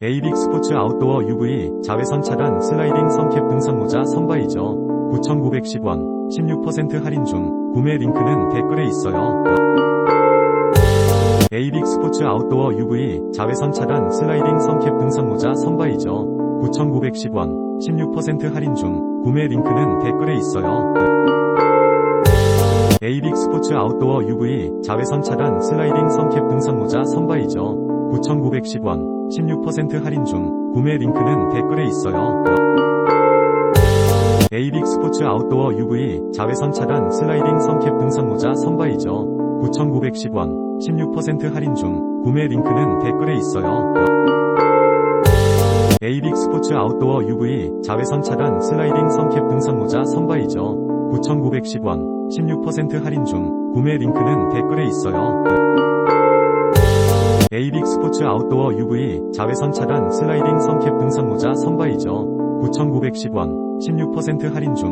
에이빅 스포츠 아웃도어 UV 자외선 차단 슬라이딩 선캡 등산 모자 선바이저 9,910원 16% 할인 중 구매 링크는 댓글에 있어요. 에이빅 스포츠 아웃도어 UV 자외선 차단 슬라이딩 선캡 등산 모자 선바이저 9,910원 16% 할인 중 구매 링크는 댓글에 있어요. 에이빅 스포츠 아웃도어 UV 자외선 차단 슬라이딩 선캡 등산 모자 선바이저 9,910원 16% 할인 중 구매 링크는 댓글에 있어요. 에이빅 스포츠 아웃도어 UV 자외선 차단 슬라이딩 선캡 등산 모자 선바이저 9,910원 16% 할인 중 구매 링크는 댓글에 있어요. 에이빅 스포츠 아웃도어 UV 자외선 차단 슬라이딩 선캡 등산 모자 선바이저 9,910원 16% 할인 중 구매 링크는 댓글에 있어요. 에이빅 스포츠 아웃도어 UV 자외선 차단 슬라이딩 선캡 등산 모자 선바이저 9,910원 16% 할인 중